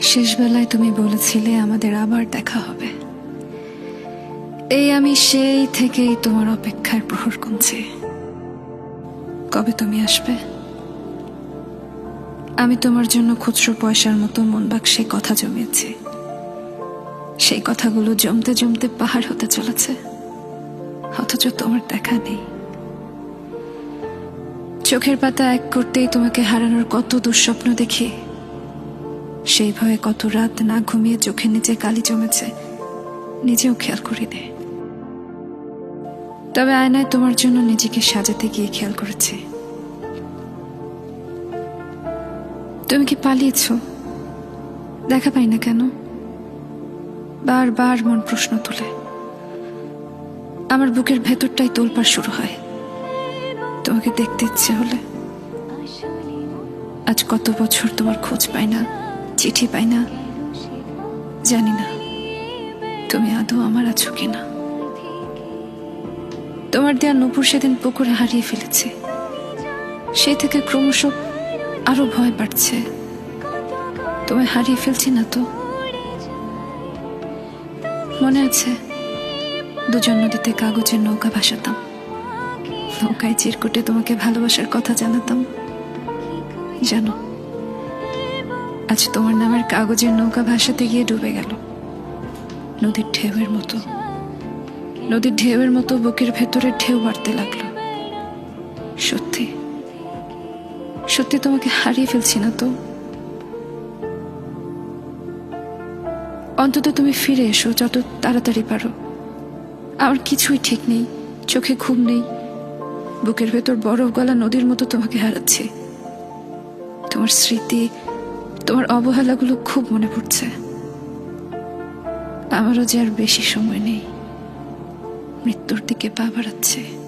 শেষবেলায় তুমি বলেছিলে আমাদের আবার দেখা হবে। এই আমি সেই থেকেই তোমার অপেক্ষার প্রহর গুনছি কবে তুমি আসবে? আমি তোমার জন্য খুচরো পয়সার মতো মন বাক্সে কথা জমিয়েছি। সেই কথাগুলো জমতে জমতে পাহাড় হতে চলেছে। অথচ তোমার দেখা নেই। চোখের পাতা এক করতেই তোমাকে হারানোর কত দুঃস্বপ্ন দেখি। সেই ভয়ে কত রাত না ঘুমিয়ে চোখের নিচে কালি জমেছে। নিজেও খেয়াল করিনি তবে আয়নায় তোমার জন্য নিজেকে সাজাতে গিয়ে খেয়াল করেছি। তুমি কি পালিয়েছ? দেখা পাই না কেন? বারবার মন প্রশ্ন তোলে। আমার বুকের ভেতরটাই তোলপাড় শুরু হয়। তোমাকে দেখতে ইচ্ছে হলে। আজ কত বছর তোমার খোঁজ পাই না। চিঠি পাই না, জানি না তুমি আদৌ আমার আছো কিনা তোমার দেয়া নপুর সেদিন পুকুরে হারিয়ে ফেলেছে। সেই থেকে ক্রমশ আরও ভয় বাড়ছে। তোমায় হারিয়ে ফেলছি না তো? মনে আছে, দুজন নদীতে কাগজের নৌকা ভাসাতাম। নৌকায় চিরকুটে তোমাকে ভালোবাসার কথা জানাতাম। জানো আজ তোমার নামের কাগজের নৌকা ভাসাতে গিয়ে ডুবে গেল। নদীর ঢেউয়ের মতো। নদীর ঢেউয়ের মতো বুকের ভেতরে ঢেউ বাড়তে লাগল। সত্যি সত্যি তোমাকে হারিয়ে ফেলছি না তো? অন্তত তুমি ফিরে এসো, যত তাড়াতাড়ি পারো। আমার কিছুই ঠিক নেই, চোখে ঘুম নেই। বুকের ভেতর বরফ গলা নদীর মতো তোমাকে হারাচ্ছে। তোমার স্মৃতি তোমার অবহেলাগুলো খুব মনে পড়ছে। আমারও যে আর বেশি সময় নেই, মৃত্যুর দিকে পা বাড়াচ্ছে।